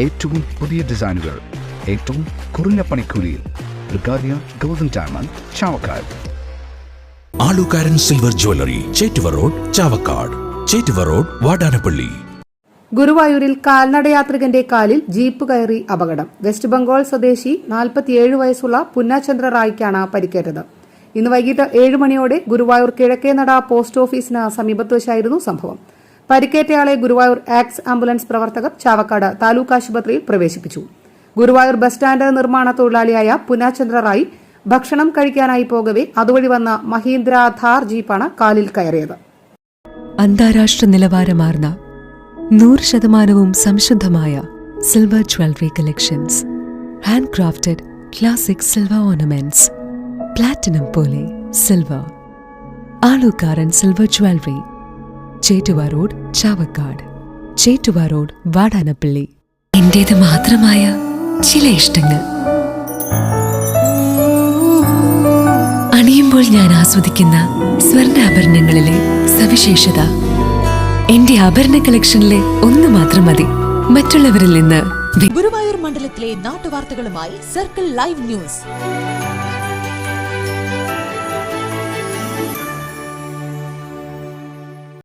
ഏറ്റവും പുതിയ ഡിസൈനുകൾ ഏറ്റവും കുറഞ്ഞ പണിക്കൂലിയിൽ ബ്രിഗാദിയ golden diamond Chavakkad. Alukaran silver jewellery Chettuva road Chavakkad. Chettuva road Vadanappally. ഗുരുവായൂരിൽ കാൽനടയാത്രികന്റെ കാലിൽ ജീപ്പ് കയറി അപകടം. വെസ്റ്റ് ബംഗാൾ സ്വദേശി നാൽപ്പത്തിയേഴ് വയസ്സുള്ള പുന്നാചന്ദ്ര റായ്ക്കാണ് പരിക്കേറ്റത്. ഇന്ന് വൈകിട്ട് ഏഴ് മണിയോടെ ഗുരുവായൂർ കിഴക്കേനട പോസ്റ്റ് ഓഫീസിന് സമീപത്ത് വെച്ചായിരുന്നു സംഭവം. പരിക്കേറ്റയാളെ ഗുരുവായൂർ ആക്സ് ആംബുലൻസ് പ്രവർത്തകർ ചാവക്കാട് താലൂക്ക് ആശുപത്രിയിൽ പ്രവേശിപ്പിച്ചു. ഗുരുവായൂർ ബസ് സ്റ്റാൻഡ് നിർമ്മാണ തൊഴിലാളിയായ പുനാചന്ദ്ര റായ് ഭക്ഷണം കഴിക്കാനായി പോകവെ അതുവഴി വന്ന മഹീന്ദ്ര ധാർ ജീപ്പാണ് കാലിൽ കയറിയത്. അന്താരാഷ്ട്ര നിലവാരമാർന്ന നൂറ് ശതമാനവും സംശുദ്ധമായ silver jewellery collections. Hand crafted classic silver ornaments. Platinum പോലെ silver. Alukaran silver jewellery. Chettuva road Chavakkad. Chettuva road Vadanappally. എന്റേത് മാത്രമായ ചില ഇഷ്ടങ്ങൾ. അണിയുമ്പോൾ ഞാൻ ആസ്വദിക്കുന്ന സ്വർണാഭരണങ്ങളിലെ സവിശേഷത. എന്റെ ആഭരണ കളക്ഷനിലെ ഒന്ന് മാത്രം മതി. മറ്റുള്ളവരിൽ നിന്ന് വ്യ- ഗുരുവായൂർ മണ്ഡലത്തിലെ നാട്ടുവാർത്തകളുമായി സർക്കിൾ ലൈവ് ന്യൂസ്.